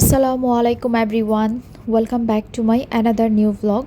আসসালামু আলাইকুম everyone welcome back to my another new blog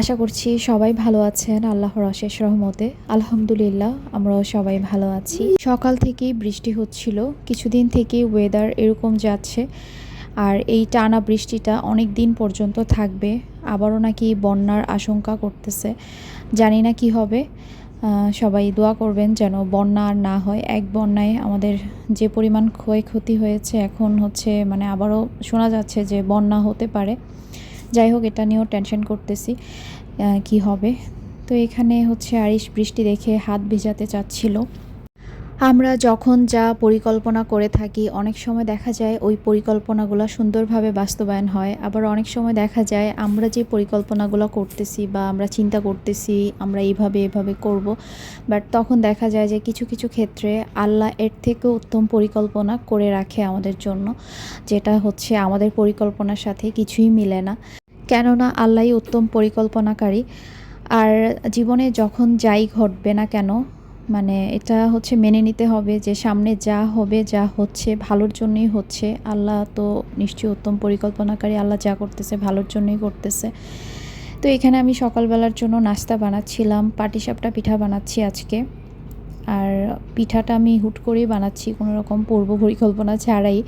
আশা করছি সবাই ভালো আছেন, আল্লাহর অশেষ রহমতে। আলহামদুলিল্লাহ, আমরাও সবাই ভালো আছি। সকাল থেকেই বৃষ্টি হচ্ছিল, কিছুদিন থেকেই ওয়েদার এরকম যাচ্ছে। আর এই টানা বৃষ্টিটা অনেক দিন পর্যন্ত থাকবে, আবারও নাকি বন্যার আশঙ্কা করতেছে। জানি না কি হবে। সবাই দোয়া করবেন যেন বন্যা আর না হয়। এক বন্যায় আমাদের যে পরিমাণ ক্ষয়ক্ষতি হয়েছে, এখন হচ্ছে মানে আবারও শোনা যাচ্ছে যে বন্যা হতে পারে। যাই হোক, এটা নিয়েও টেনশন করতেছি কি হবে। তো এখানে হচ্ছে আরিশ বৃষ্টি দেখে হাত ভিজাতে চাচ্ছিল। আমরা যখন যা পরিকল্পনা করে থাকি, অনেক সময় দেখা যায় ওই পরিকল্পনাগুলো সুন্দরভাবে বাস্তবায়ন হয়। আবার অনেক সময় দেখা যায় আমরা যে পরিকল্পনাগুলো করতেছি বা আমরা চিন্তা করতেছি, আমরা এইভাবে এভাবে করব, বাট তখন দেখা যায় যে কিছু কিছু ক্ষেত্রে আল্লাহ এর থেকেও উত্তম পরিকল্পনা করে রাখে আমাদের জন্য, যেটা হচ্ছে আমাদের পরিকল্পনার সাথে কিছুই মিলে না। কেননা আল্লাহই উত্তম পরিকল্পনাকারী। আর জীবনে যখন যাই ঘটবে না কেন মানে এটা হচ্ছে মেনে নিতে হবে যে সামনে যা হবে, যা হচ্ছে ভালোর জন্যই হচ্ছে। আল্লাহ তো নিশ্চয়ই উত্তম পরিকল্পনাকারী, আল্লাহ যা করতেছে ভালোর জন্যই করতেছে। তো এখানে আমি সকালবেলার জন্য নাস্তা বানাচ্ছিলাম, পাটিসাপটা পিঠা বানাচ্ছি আজকে। আর পিঠাটা আমি হুট করেই বানাচ্ছি, কোনো রকম পূর্ব পরিকল্পনা ছাড়াই।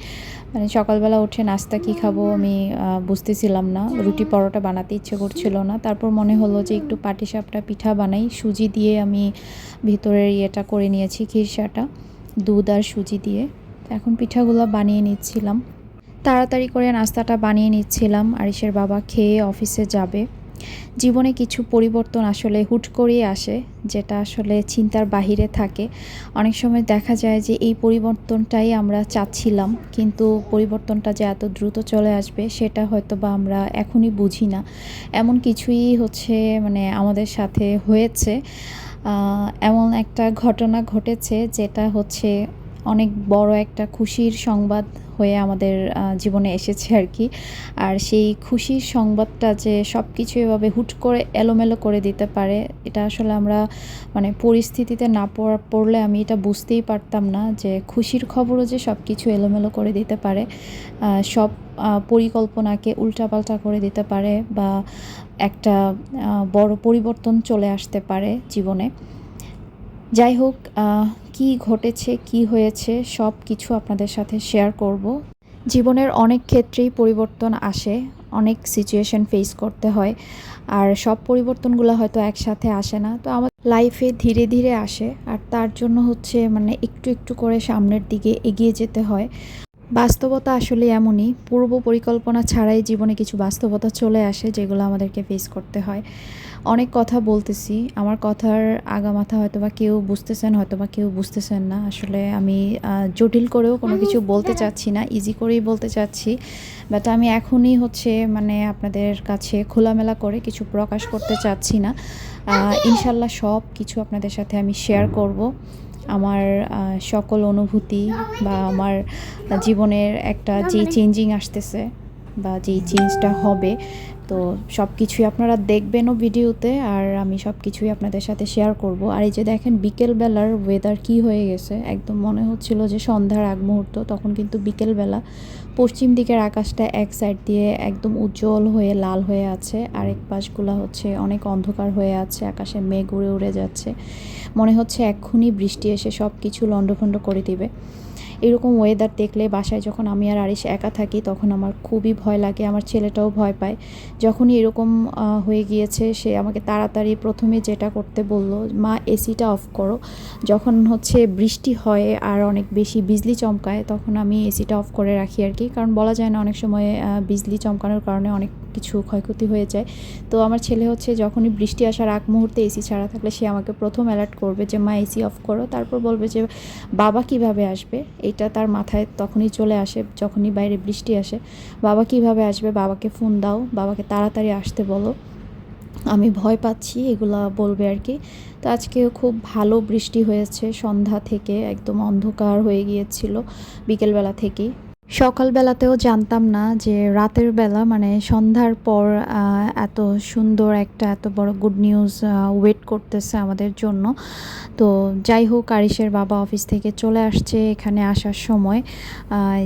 মানে সকালবেলা উঠে নাস্তা কী খাব আমি বুঝতেছিলাম না। রুটি পরোটা বানাতে ইচ্ছে করছিল না। তারপর মনে হলো যে একটু পাটিসাপটা পিঠা বানাই। সুজি দিয়ে আমি ভিতরের ইয়েটা করে নিয়েছি খিরসাটা দুধ আর সুজি দিয়ে। এখন পিঠাগুলো বানিয়ে নিচ্ছিলাম। তাড়াতাড়ি করে নাস্তাটা বানিয়ে নিচ্ছিলাম। আরিসের বাবা খেয়ে অফিসে যাবে। জীবনে কিছু পরিবর্তন আসলে হুট করেই আসে, যেটা আসলে চিন্তার বাহিরে থাকে। অনেক সময় দেখা যায় যে এই পরিবর্তনটাই আমরা চাচ্ছিলাম, কিন্তু পরিবর্তনটা যে এত দ্রুত চলে আসবে, সেটা হয়তো বা আমরা এখনই বুঝি না। এমন কিছুই হচ্ছে মানে আমাদের সাথে হয়েছে। এমন একটা ঘটনা ঘটেছে, যেটা হচ্ছে অনেক বড় একটা খুশির সংবাদ হয়ে আমাদের জীবনে এসেছে আর কি। আর সেই খুশির সংবাদটা যে সব কিছু এভাবে হুট করে এলোমেলো করে দিতে পারে, এটা আসলে আমরা মানে পরিস্থিতিতে না পড়া, পড়লে আমি এটা বুঝতেই পারতাম না যে খুশির খবরও যে সব কিছু এলোমেলো করে দিতে পারে সব পরিকল্পনাকে উল্টাপাল্টা করে দিতে পারে বা একটা বড় পরিবর্তন চলে আসতে পারে জীবনে। যাই হোক কি ঘটেছে, কি হয়েছে, সব কিছু আপনাদের সাথে শেয়ার করব। জীবনের অনেক ক্ষেত্রেই পরিবর্তন আসে, অনেক সিচুয়েশন ফেস করতে হয়, আর সব পরিবর্তনগুলো হয়তো একসাথে আসে না। তো আমার লাইফে ধীরে ধীরে আসে, আর তার জন্য হচ্ছে মানে একটু একটু করে সামনের দিকে এগিয়ে যেতে হয়। বাস্তবতা আসলে এমনই, পূর্ব পরিকল্পনা ছাড়াই জীবনে কিছু বাস্তবতা চলে আসে, যেগুলো আমাদেরকে ফেস করতে হয়। অনেক কথা বলতেছি। আমার কথার আগামাথা হয়তো বা কেউ বুঝতেছেন হয়তো বা কেউ বুঝতেছেন না। আসলে আমি জটিল করেও কোনো কিছু বলতে চাচ্ছি না ইজি করেই বলতে চাচ্ছি। বাট আমি এখনই হচ্ছে মানে আপনাদের কাছে খোলামেলা করে কিছু প্রকাশ করতে চাচ্ছি না। ইনশাল্লাহ সব কিছু আপনাদের সাথে আমি শেয়ার করব। আমার সকল অনুভূতি বা আমার জীবনের একটা যে চেঞ্জিং আসতেছে বা যেই চেঞ্জটা হবে তো সব কিছুই আপনারা দেখবেনও ভিডিওতে আর আমি সব কিছুই আপনাদের সাথে শেয়ার করব। আর এই যে দেখেন বিকেলবেলার ওয়েদার কি হয়ে গেছে, একদম মনে হচ্ছিল যে সন্ধ্যার আগ মুহূর্ত, তখন কিন্তু বিকেলবেলা পশ্চিম দিকের আকাশটা এক সাইড দিয়ে একদম উজ্জ্বল হয়ে লাল হয়ে আছে, আরেক পাশগুলো হচ্ছে অনেক অন্ধকার হয়ে আছে, আকাশে মেঘ উড়ে উড়ে যাচ্ছে। মনে হচ্ছে এক্ষুনি বৃষ্টি এসে সব কিছু লণ্ডভণ্ড করে দিবে। এরকম ওয়েদার দেখলে বাসায় যখন আমি আর আরিশ একা থাকি, তখন আমার খুবই ভয় লাগে, আমার ছেলেটাও ভয় পায়। যখনই এরকম হয়ে গিয়েছে, সে আমাকে তাড়াতাড়ি প্রথমে যেটা করতে বলল, মা, এসিটা অফ করো। যখন হচ্ছে বৃষ্টি হয় আর অনেক বেশি বিজলি চমকায়, তখন আমি এসিটা অফ করে রাখি আর কি। কারণ বলা যায় না, অনেক সময় বিজলি চমকানোর কারণে অনেক কিছু ক্ষয়ক্ষতি হয়ে যায়। তো আমার ছেলে হচ্ছে যখনই বৃষ্টি আসার আগ মুহূর্তে এসি ছাড়া থাকলে সে আমাকে প্রথম অ্যালার্ট করবে যে, মা, এসি অফ করো। তারপর বলবে যে, বাবা কীভাবে আসবে? এটা তার মাথায় তখনই চলে আসে, যখনই বাইরে বৃষ্টি আসে। বাবা কীভাবে আসবে? বাবাকে ফোন দাও। বাবাকে তাড়াতাড়ি আসতে বলো। আমি ভয় পাচ্ছি। এগুলা বলবে আর কি। তো আজকে খুব ভালো বৃষ্টি হয়েছে। সন্ধ্যা থেকে একদম অন্ধকার হয়ে গিয়েছিল বিকেলবেলা থেকেই। সকালবেলাতেও জানতাম না যে রাতের বেলা মানে সন্ধ্যার পর এত সুন্দর একটা, এত বড় গুড নিউজ ওয়েট করতেছে আমাদের জন্য। তো যাই হোক আরিসের বাবা অফিস থেকে চলে আসছে এখানে আসার সময়।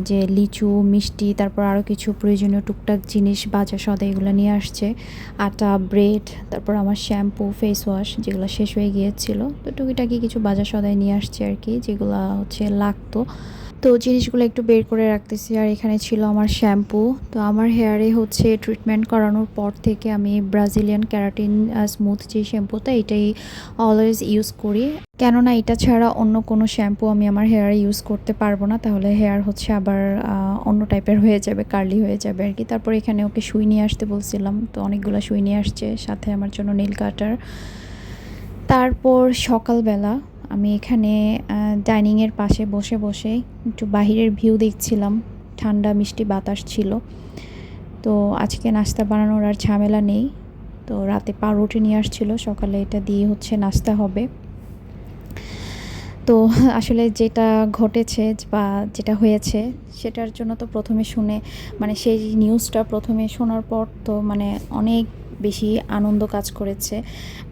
যে লিচু, মিষ্টি, তারপর আরও কিছু প্রয়োজনীয় টুকটাক জিনিস, বাজার সদা এগুলো নিয়ে আসছে। আটা ব্রেড তারপর আমার শ্যাম্পু ফেস ওয়াশ যেগুলো শেষ হয়ে গিয়েছিল। তো টুকিটাকি কিছু বাজার সদাই নিয়ে আসছে আর কি, যেগুলো হচ্ছে লাগতো। তো জিনিসগুলো একটু বের করে রাখতেছি। আর এখানে ছিল আমার শ্যাম্পু। তো আমার হেয়ারে হচ্ছে ট্রিটমেন্ট করানোর পর থেকে আমি ব্রাজিলিয়ান ক্যারাটিন স্মুথ যে শ্যাম্পুটা, এটাই অলওয়েজ ইউজ করি। কেননা এটা ছাড়া অন্য কোনো শ্যাম্পু আমি আমার হেয়ারে ইউজ করতে পারব না। তাহলে হেয়ার হচ্ছে আবার অন্য টাইপের হয়ে যাবে কার্লি হয়ে যাবে আর কি। তারপর এখানে ওকে সুই নিয়ে আসতে বলছিলাম। তো অনেকগুলো সুই নিয়ে আসছে, সাথে আমার জন্য নীল কাটার তারপর সকালবেলা আমি এখানে ডাইনিংয়ের পাশে বসে বসে একটু বাহিরের ভিউ দেখছিলাম। ঠান্ডা মিষ্টি বাতাস ছিল। তো আজকে নাস্তা বানানোর আর ঝামেলা নেই। তো রাতে পাউরুটি নিয়ে আসছিল। সকালে এটা দিয়ে হচ্ছে নাস্তা হবে। তো আসলে যেটা ঘটেছে বা যেটা হয়েছে, সেটার জন্য তো প্রথমে শুনে মানে সেই নিউজটা প্রথমে শোনার পর তো মানে অনেক বেশি আনন্দ কাজ করেছে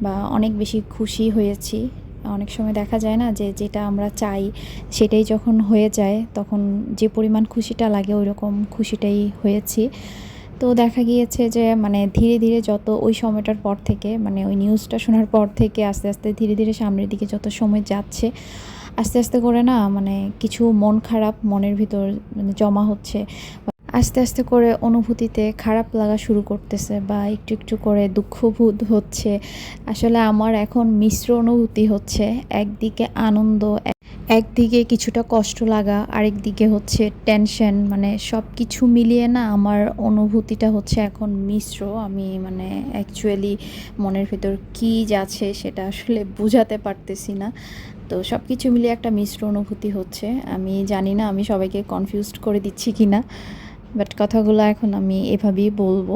বা অনেক বেশি খুশি হয়েছি। অনেক সময় দেখা যায় না যে যেটা আমরা চাই সেটাই যখন হয়ে যায় তখন যে পরিমাণ খুশিটা লাগে ওই রকম খুশিটাই হয়েছি। তো দেখা গিয়েছে যে মানে ধীরে ধীরে যত ওই সময়টার পর থেকে মানে ওই নিউজটা শোনার পর থেকে আস্তে আস্তে ধীরে ধীরে সামনের দিকে যত সময় যাচ্ছে, আস্তে আস্তে করে না মানে কিছু মন খারাপ মনের ভিতর মানে জমা হচ্ছে। আস্তে আস্তে করে অনুভূতিতে খারাপ লাগা শুরু করতেছে বা একটু একটু করে দুঃখবোধ হচ্ছে। আসলে আমার এখন মিশ্র অনুভূতি হচ্ছে, একদিকে আনন্দ, একদিকে কিছুটা কষ্ট লাগা আরেক দিকে হচ্ছে টেনশন মানে সব কিছু মিলিয়ে না আমার অনুভূতিটা হচ্ছে এখন মিশ্র। আমি মানে অ্যাকচুয়ালি মনের ভিতর কী যাচ্ছে সেটা আসলে বোঝাতে পারতেছি না। তো সব কিছু মিলিয়ে একটা মিশ্র অনুভূতি হচ্ছে। আমি জানি না আমি সবাইকে কনফিউজড করে দিচ্ছি কি না বাট কথাগুলো এখন আমি এভাবেই বলব।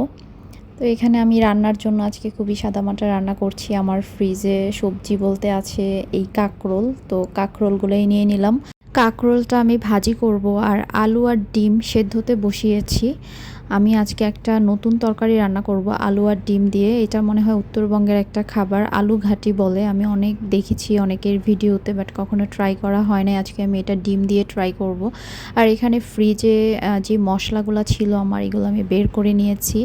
তো এখানে আমি রান্নার জন্য আজকে খুবই সাদামাটা রান্না করছি। আমার ফ্রিজে সবজি বলতে আছে এই কাকরোল। তো কাকরোলগুলোই নিয়ে নিলাম। কাকরোলটা আমি ভাজি করব আর আলু আর ডিম সেদ্ধতে বসিয়েছি। আমি আজকে একটা নতুন তরকারি রান্না করব, আলু আর ডিম দিয়ে। এটা মনে হয় উত্তরবঙ্গের একটা খাবার। আলু ঘাটি বলে। আমি অনেক দেখেছি অনেকের ভিডিওতে বাট কখনো ট্রাই করা হয় না আজকে আমি এটা ডিম দিয়ে ট্রাই করব। আর এখানে ফ্রিজে যে মশলাগুলো ছিল আমার, এগুলো আমি বের করে নিয়েছি।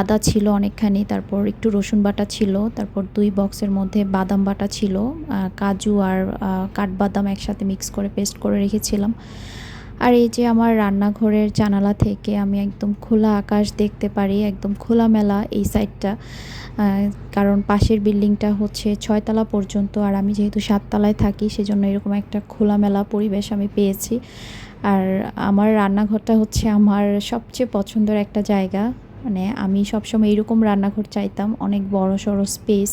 আদা ছিল অনেকখানি, তারপর একটু রসুন বাটা ছিল, তারপর দুই বক্সের মধ্যে বাদাম বাটা ছিল কাজু আর কাঠবাদাম একসাথে মিক্স করে পেস্ট করে রেখেছিলাম। আর এই যে আমার রান্নাঘরের জানালা থেকে আমি একদম খোলা আকাশ দেখতে পারি, একদম খোলামেলা এই সাইডটা। কারণ পাশের বিল্ডিংটা হচ্ছে ছয়তলা পর্যন্ত আর আমি যেহেতু সাততলায় থাকি, সেজন্য এরকম একটা খোলামেলা পরিবেশ আমি পেয়েছি। আর আমার রান্নাঘরটা হচ্ছে আমার সবচেয়ে পছন্দের একটা জায়গা। মানে আমি সবসময় এরকম রান্নাঘর চাইতাম, অনেক বড় সড়ো স্পেস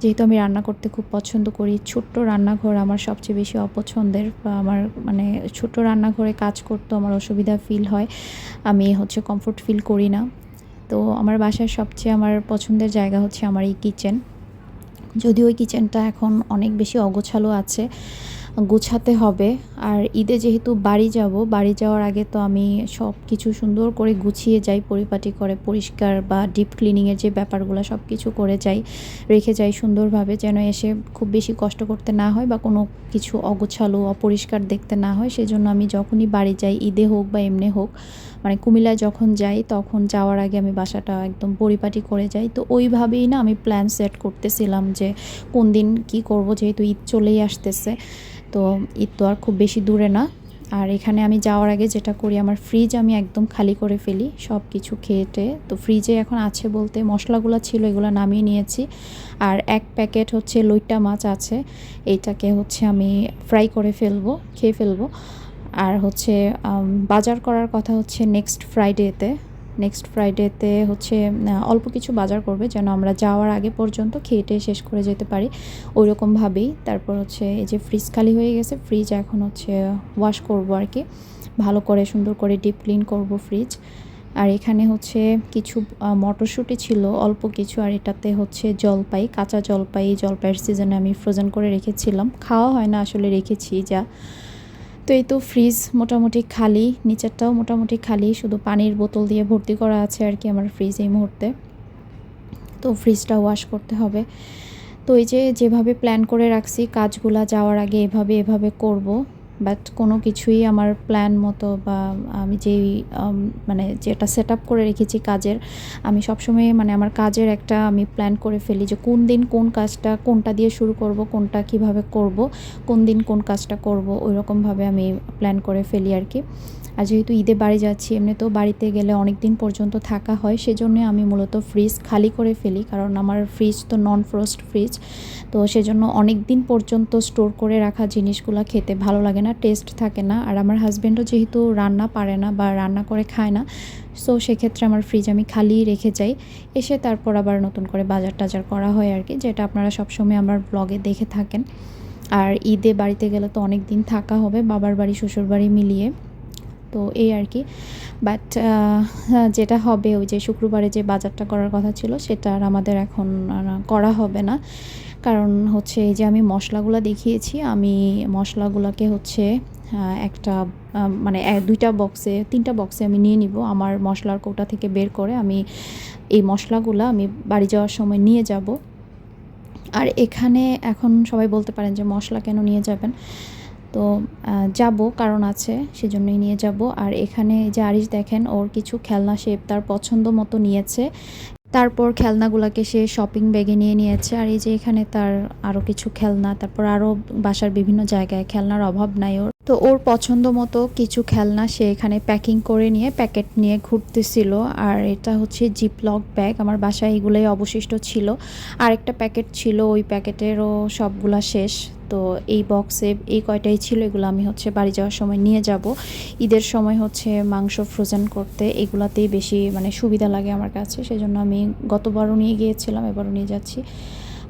যেহেতু আমি রান্না করতে খুব পছন্দ করি, ছোট্ট রান্নাঘর আমার সবচেয়ে বেশি অপছন্দের। বা আমার মানে ছোট রান্নাঘরে কাজ করতে আমার অসুবিধা ফিল হয়। আমি হচ্ছে কমফোর্ট ফিল করি না। তো আমার বাসার সবচেয়ে আমার পছন্দের জায়গা হচ্ছে আমার এই কিচেন যদিও ওই কিচেনটা এখন অনেক বেশি অগোছালো আছে। গোছাতে হবে। আর ঈদে যেহেতু বাড়ি যাব, বাড়ি যাওয়ার আগে তো আমি সব কিছু সুন্দর করে গুছিয়ে যাই, পরিপাটি করে, পরিষ্কার বা ডিপ ক্লিনিংয়ের যে ব্যাপারগুলো সব কিছু করে যাই, রেখে যাই সুন্দরভাবে যেন এসে খুব বেশি কষ্ট করতে না হয় বা কোনো কিছু অগোছালো, অপরিষ্কার দেখতে না হয়। সেজন্য আমি যখনই বাড়ি যাই, ঈদে হোক বা এমনি হোক মানে কুমিল্লায় যখন যাই, তখন যাওয়ার আগে আমি বাসাটা একদম পরিপাটি করে যাই। তো ওইভাবেই না আমি প্ল্যান সেট করতেছিলাম যে কোন দিন কি করব, যেহেতু ঈদ চলেই আসতেছে। তো ঈদ তো আর খুব বেশি দূরে না। আর এখানে আমি যাওয়ার আগে যেটা করি, আমার ফ্রিজ আমি একদম খালি করে ফেলি সব কিছু খেয়েটে তো ফ্রিজে এখন আছে বলতে মশলাগুলো ছিল, এগুলো নামিয়ে নিয়েছি। আর এক প্যাকেট হচ্ছে লইটা মাছ আছে এইটাকে হচ্ছে আমি ফ্রাই করে ফেলব, খেয়ে ফেলব। আর হচ্ছে বাজার করার কথা হচ্ছে নেক্সট ফ্রাইডেতে নেক্সট ফ্রাইডেতে হচ্ছে অল্প কিছু বাজার করবে যেন আমরা যাওয়ার আগে পর্যন্ত খেয়েটে শেষ করে যেতে পারি। ওই রকমভাবেই তারপর হচ্ছে এই যে ফ্রিজ খালি হয়ে গেছে ফ্রিজ এখন হচ্ছে ওয়াশ করব আর কি। ভালো করে, সুন্দর করে ডিপ ক্লিন করব ফ্রিজ আর এখানে হচ্ছে কিছু মটরশুঁটি ছিল, অল্প কিছু। আর এটাতে হচ্ছে জলপাই, কাঁচা জলপাই। জলপাইয়ের সিজনে আমি ফ্রোজেন করে রেখেছিলাম। খাওয়া হয় না, আসলে রেখেছি যা। তো এই তো ফ্রিজ মোটামুটি খালি, নিচেরটাও মোটামুটি খালি, শুধু পানির বোতল দিয়ে ভর্তি করা আছে আর কি আমার ফ্রিজ এই মুহূর্তে। তো ফ্রিজটা ওয়াশ করতে হবে। তো এই যে যেভাবে প্ল্যান করে রাখছি, কাজগুলা যাওয়ার আগে এভাবে এভাবে করব। বাট কোনো কিছুই আমার প্ল্যান মতো বা আমি যেই মানে যেটা সেট আপ করে রেখেছি কাজের, আমি সবসময় মানে আমার কাজের একটা আমি প্ল্যান করে ফেলি যে কোন দিন কোন কাজটা, কোনটা দিয়ে শুরু করব, কোনটা কীভাবে করব, কোন দিন কোন কাজটা করব ওই রকমভাবে আমি প্ল্যান করে ফেলি আর কি আর যেহেতু ঈদে বাড়ি যাচ্ছি, এমনিতেও বাড়িতে গেলে অনেক দিন পর্যন্ত থাকা হয়, সেজন্য আমি মূলত ফ্রিজ খালি করে ফেলি। কারণ আমার ফ্রিজ তো নন ফ্রস্ট ফ্রিজ তো সেজন্য অনেক দিন পর্যন্ত স্টোর করে রাখা জিনিসগুলো খেতে ভালো লাগে না। টেস্ট থাকে না। আর আমার হাজব্যান্ডও যেহেতু রান্না পারে না বা রান্না করে খায় না সো সেক্ষেত্রে আমার ফ্রিজ আমি খালি রেখে যাই। এসে তারপর আবার নতুন করে বাজার টাজার করা হয় আর কি যেটা আপনারা সবসময় আমার ব্লগে দেখে থাকেন। আর ঈদে বাড়িতে গেলে তো অনেক দিন থাকা হবে, বাবার বাড়ি, শ্বশুর বাড়ি মিলিয়ে। তো এই আর কি বাট যেটা হবে, ওই যে শুক্রবারে যে বাজারটা করার কথা ছিল, সেটা আর আমাদের এখন করা হবে না। কারণ হচ্ছে এই যে আমি মশলাগুলো দেখিয়েছি, আমি মশলাগুলোকে হচ্ছে একটা মানে দুইটা বক্সে, তিনটা বক্সে আমি নিয়ে নিব। আমার মশলার কৌটা থেকে বের করে আমি এই মশলাগুলো আমি বাড়ি যাওয়ার সময় নিয়ে যাব। আর এখানে এখন সবাই বলতে পারেন যে মশলা কেন নিয়ে যাবেন? তো যাব, কারণ আছে, সেজন্যই নিয়ে যাব। আর এখানে যে আরিশ দেখেন, ওর কিছু খেলনা শেপ তার পছন্দ মতো নিয়েছে। তারপর খেলনাগুলোকে সে শপিং ব্যাগে নিয়ে নিয়েছে। আর এই যে এখানে তার আরও কিছু খেলনা, তারপর আরও বাসার বিভিন্ন জায়গায় খেলনার অভাব নাই ওর। তো ওর পছন্দ মতো কিছু খেলনা সে এখানে প্যাকিং করে নিয়ে প্যাকেট নিয়ে ঘুরতেছিল। আর এটা হচ্ছে জিপলক ব্যাগ আমার বাসায় এগুলোই অবশিষ্ট ছিল। আরেকটা প্যাকেট ছিল, ওই প্যাকেটেরও সবগুলা শেষ। তো এই বক্সে এই কয়টাই ছিল এগুলো আমি হচ্ছে বাড়ি যাওয়ার সময় নিয়ে যাব। ঈদের সময় হচ্ছে মাংস ফ্রোজেন করতে এগুলাতেই বেশি মানে সুবিধা লাগে আমার কাছে, সেজন্য আমি গতবারও নিয়ে গিয়েছিলাম, এবারও নিয়ে যাচ্ছি।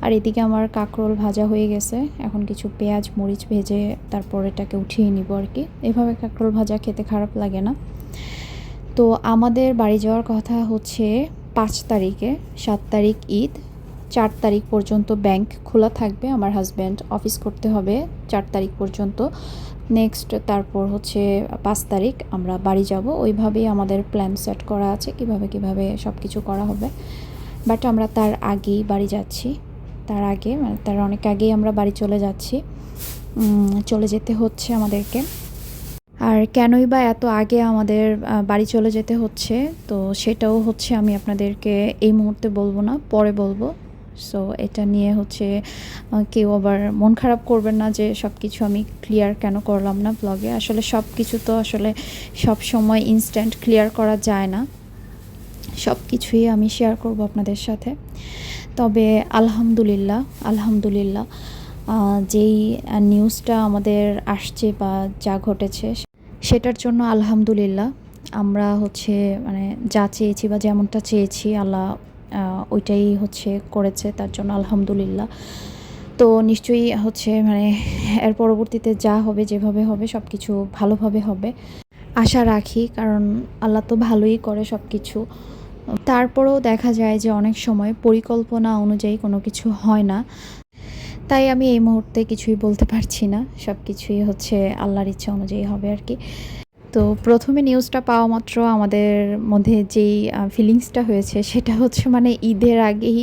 আর এদিকে আমার কাঁকরোল ভাজা হয়ে গেছে, এখন কিছু পেঁয়াজ, মরিচ ভেজে তারপর এটাকে উঠিয়ে নিব আর কি। এভাবে কাঁকরোল ভাজা খেতে খারাপ লাগে না। তো আমাদের বাড়ি যাওয়ার কথা হচ্ছে পাঁচ তারিখে, সাত তারিখ ঈদ চার তারিখ পর্যন্ত ব্যাংক খোলা থাকবে, আমার হাজব্যান্ড অফিস করতে হবে চার তারিখ পর্যন্ত। নেক্সট তারপর হচ্ছে পাঁচ তারিখ আমরা বাড়ি যাব। ওইভাবেই আমাদের প্ল্যান সেট করা আছে, কীভাবে কীভাবে সব কিছু করা হবে। বাট আমরা তার আগেই বাড়ি যাচ্ছি। তার আগে মানে তার অনেক আগেই আমরা বাড়ি চলে যাচ্ছি। চলে যেতে হচ্ছে আমাদেরকে। আর কেনই বা এত আগে আমাদের বাড়ি চলে যেতে হচ্ছে, তো সেটাও হচ্ছে আমি আপনাদেরকে এই মুহূর্তে বলব না, পরে বলব। সো এটা নিয়ে হচ্ছে কেউ আবার মন খারাপ করবেন না যে সব কিছু আমি ক্লিয়ার কেন করলাম না ব্লগে আসলে সব কিছু তো আসলে সব সময় ইনস্ট্যান্ট ক্লিয়ার করা যায় না। সব কিছুই আমি শেয়ার করব আপনাদের সাথে। তবে আলহামদুলিল্লাহ আলহামদুলিল্লাহ যেই নিউজটা আমাদের আসছে বা যা ঘটেছে, সেটার জন্য আলহামদুলিল্লাহ। আমরা হচ্ছে মানে যা চেয়েছি বা যেমনটা চেয়েছি, আল্লাহ ওইটাই হচ্ছে করেছে, তার জন্য আলহামদুলিল্লাহ। তো নিশ্চয়ই হচ্ছে মানে এর পরবর্তীতে যা হবে, যেভাবে হবে সব কিছু ভালোভাবে হবে। আশা রাখি, কারণ আল্লাহ তো ভালোই করে সব কিছু তারপরেও দেখা যায় যে অনেক সময় পরিকল্পনা অনুযায়ী কোনো কিছু হয় না। তাই আমি এই মুহূর্তে কিছুই বলতে পারছি না। সব কিছুই হচ্ছে আল্লাহর ইচ্ছা অনুযায়ী হবে আর কি। তো প্রথমে নিউজটা পাওয়া মাত্র আমাদের মধ্যে যেই ফিলিংসটা হয়েছে, সেটা হচ্ছে মানে ঈদের আগেই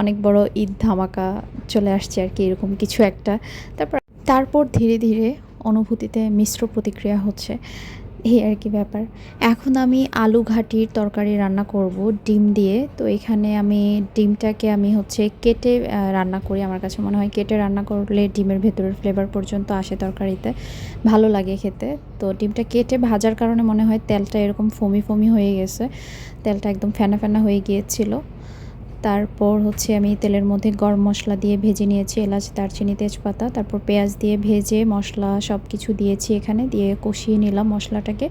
অনেক বড় ঈদ ধামাকা চলে আসছে আর কি, এরকম কিছু একটা। তারপর তারপর ধীরে ধীরে অনুভূতিতে মিশ্র প্রতিক্রিয়া হচ্ছে। এই আর কি ব্যাপার। এখন আমি আলু ঘাটির তরকারি রান্না করব, ডিম দিয়ে। তো এখানে আমি ডিমটাকে আমি হচ্ছে কেটে রান্না করি। আমার কাছে মনে হয় কেটে রান্না করলে ডিমের ভেতরের ফ্লেভার পর্যন্ত আসে তরকারিতে। ভালো লাগে খেতে। তো ডিমটা কেটে ভাজার কারণে মনে হয় তেলটা এরকম ফমি ফমি হয়ে গেছে। তেলটা একদম ফেনা ফেনা হয়ে গিয়েছিল। তারপর হচ্ছে আমি তেলের মধ্যে গরম মশলা দিয়ে ভেজে নিয়েছি, এলাচ, দারচিনি, তেজপাতা, তারপর পেঁয়াজ দিয়ে ভেজে মশলা সব কিছু দিয়েছি এখানে, দিয়ে কষিয়ে নিলাম মশলাটাকে।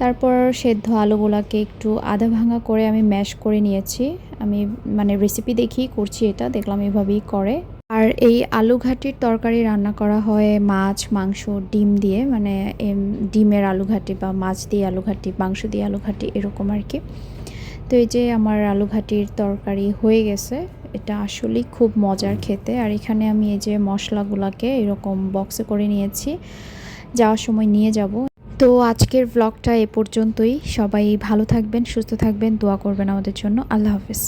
তারপর সেদ্ধ আলুগুলাকে একটু আধা ভাঙা করে আমি ম্যাশ করে নিয়েছি। আমি মানে রেসিপি দেখেই করছি এটা, দেখলাম এভাবেই করে। আর এই আলু ঘাটির তরকারি রান্না করা হয় মাছ, মাংস, ডিম দিয়ে মানে ডিমের আলু ঘাটি বা মাছ দিয়ে আলু ঘাটি, মাংস দিয়ে আলু ঘাটি, এরকম আর কি। তো এই যে আমার আলু ঘাটির তরকারি হয়ে গেছে, এটা আসলেই খুব মজার খেতে। আর এখানে আমি এই যে মশলাগুলোকে এরকম বক্সে করে নিয়েছি, যাওয়ার সময় নিয়ে যাব। তো আজকের ব্লগটা এ পর্যন্তই। সবাই ভালো থাকবেন, সুস্থ থাকবেন, দোয়া করবেন আমাদের জন্য। আল্লাহ হাফেজ।